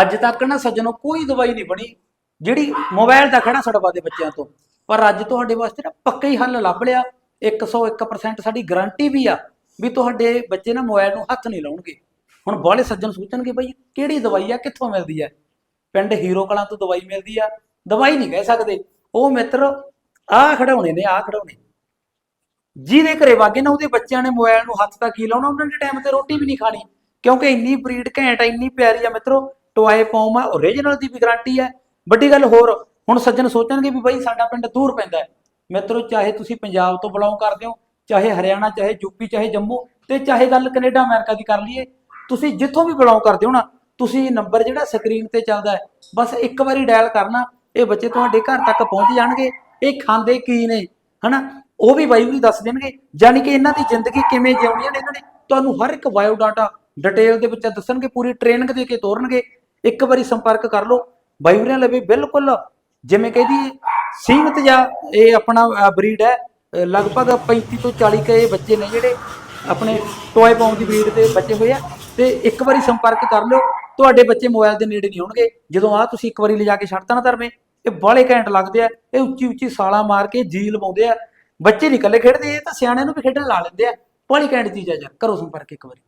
ਅੱਜ ਤੱਕ ਨਾ ਸੱਜਣੋ ਕੋਈ ਦਵਾਈ ਨਹੀਂ ਬਣੀ, ਜਿਹੜੀ ਮੋਬਾਈਲ ਦਾ ਖੜਾ ਛਡਵਾ ਦੇ ਬੱਚਿਆਂ ਤੋਂ। ਪਰ ਅੱਜ ਤੁਹਾਡੇ ਵਾਸਤੇ ਨਾ ਪੱਕਾ ਹੀ ਹੱਲ ਲੱਭ ਲਿਆ। 101% ਸਾਡੀ ਗਾਰੰਟੀ ਵੀ ਆ ਵੀ ਤੁਹਾਡੇ ਬੱਚੇ ਨਾ ਮੋਬਾਈਲ ਨੂੰ ਹੱਥ ਨਹੀਂ ਲਾਉਣਗੇ। ਹੁਣ ਬਾਹਲੇ ਸੱਜਣ ਸੋਚਣਗੇ ਬਈ ਕਿਹੜੀ ਦਵਾਈ ਆ, ਕਿੱਥੋਂ ਮਿਲਦੀ ਆ? ਪਿੰਡ ਹੀਰੋ ਕਲਾਂ ਤੋਂ ਦਵਾਈ ਮਿਲਦੀ ਆ, ਦਵਾਈ ਨਹੀਂ ਕਹਿ ਸਕਦੇ। ਉਹ ਮਿੱਤਰ ਆਹ ਖੜਾਉਣੇ ਨੇ, ਆਹ ਖੜਾਉਣੇ ਜਿਹਦੇ ਘਰੇ ਵਾਗੇ ਨਾ ਉਹਦੇ ਬੱਚਿਆਂ ਨੇ ਮੋਬਾਈਲ ਨੂੰ ਹੱਥ ਤੱਕ ਹੀ ਲਾਉਣਾ, ਉਹਨਾਂ ਨੇ ਟਾਈਮ ਤੇ ਰੋਟੀ ਵੀ ਨਹੀਂ ਖਾਣੀ। ਕਿਉਂਕਿ ਇੰਨੀ ਬਰੀਡ ਘੈਂਟ ਇੰਨੀ ਪਿਆਰੀ ਆ ਮਿੱਤਰੋ ਟੋਏ ਪੌਮ ਆ ਓਰੀਜਨਲ ਦੀ ਵੀ ਗਾਰੰਟੀ ਹੈ ਵੱਡੀ ਗੱਲ ਹੋਰ, ਹੁਣ ਸੱਜਣ ਸੋਚਣਗੇ ਵੀ ਬਾਈ ਸਾਡਾ ਪਿੰਡ ਦੂਰ ਪੈਂਦਾ ਹੈ। ਮਿੱਤਰੋ, ਚਾਹੇ ਤੁਸੀਂ ਪੰਜਾਬ ਤੋਂ ਬਿਲੋਂਗ ਕਰਦੇ ਹੋ, ਚਾਹੇ ਹਰਿਆਣਾ, ਚਾਹੇ ਯੂਪੀ ਚਾਹੇ ਜੰਮੂ ਤੇ ਚਾਹੇ ਗੱਲ ਕੈਨੇਡਾ, ਅਮਰੀਕਾ ਦੀ ਕਰ ਲਈਏ, ਤੁਸੀਂ ਜਿੱਥੋਂ ਵੀ ਬਿਲੋਂਗ ਕਰਦੇ ਹੋ ਨਾ, ਤੁਸੀਂ ਨੰਬਰ ਜਿਹੜਾ ਸਕਰੀਨ ਤੇ ਚੱਲਦਾ ਹੈ, ਬਸ ਇੱਕ ਵਾਰੀ ਡਾਇਲ ਕਰਨਾ, ਇਹ ਬੱਚੇ ਤੁਹਾਡੇ ਘਰ ਤੱਕ ਪਹੁੰਚ ਜਾਣਗੇ। ਇਹ ਖਾਂਦੇ ਕੀ ਨੇ, ਹਨਾ? ਉਹ ਵੀ ਬਾਈ ਵੀ ਦੱਸ ਦੇਣਗੇ, ਯਾਨੀ ਕਿ ਇਹਨਾਂ ਦੀ ਜ਼ਿੰਦਗੀ ਕਿਵੇਂ ਜਿਉਣੀ ਹੈ ਇਹਨਾਂ ਨੇ, ਤੁਹਾਨੂੰ ਹਰ ਇੱਕ ਬਾਇਓ ਡਾਟਾ ਡਿਟੇਲ ਦੇ ਵਿੱਚ ਦੱਸਣਗੇ, ਪੂਰੀ ਟ੍ਰੇਨਿੰਗ ਦੇ ਕੇ ਤੋਰਨਗੇ। ਇੱਕ ਵਾਰੀ ਸੰਪਰਕ ਕਰ ਲਓ। ਬਾਈ ਵੀਰਾਂ ਲਵੇ ਬਿਲਕੁਲ ਜਿਵੇਂ ਕਹਿੰਦੀ, ਸੀਮਤ ਜਾਂ ਇਹ ਆਪਣਾ ਬਰੀਡ ਹੈ। ਲਗਭਗ 35 ਤੋਂ 40 ਕੇ ਬੱਚੇ ਨੇ ਜਿਹੜੇ ਆਪਣੇ ਟੋਏ ਪਾਉਣ ਦੀ ਬਰੀਡ ਦੇ ਬੱਚੇ ਹੋਏ ਆ। ਤੇ ਇੱਕ ਵਾਰੀ ਸੰਪਰਕ ਕਰ ਲਿਓ। ਤੁਹਾਡੇ ਬੱਚੇ ਮੋਬਾਈਲ ਦੇ ਨੇੜੇ ਨਹੀਂ ਹੋਣਗੇ ਜਦੋਂ ਆ ਤੁਸੀਂ ਇੱਕ ਵਾਰੀ ਲਿਜਾ ਕੇ ਛੱਡਤਾ ਨਾ ਧਰਮੇ, ਇਹ ਬਾਹਲੇ ਘੈਂਟ ਲੱਗਦੇ ਆ। ਇਹ ਉੱਚੀ ਉੱਚੀ ਸਾਲਾਂ ਮਾਰ ਕੇ ਜੀ ਲਵਾਉਂਦੇ ਆ। ਬੱਚੇ ਨਹੀਂ ਇਕੱਲੇ ਖੇਡਦੇ, ਇਹ ਤਾਂ ਸਿਆਣਿਆਂ ਨੂੰ ਵੀ ਖੇਡਣ ਲਾ ਲੈਂਦੇ ਆ। ਬਾਹਲੀ ਘੈਂਟ ਚੀਜ਼ ਆ ਯਾਰ। ਕਰੋ ਸੰਪਰਕ ਇੱਕ ਵਾਰੀ।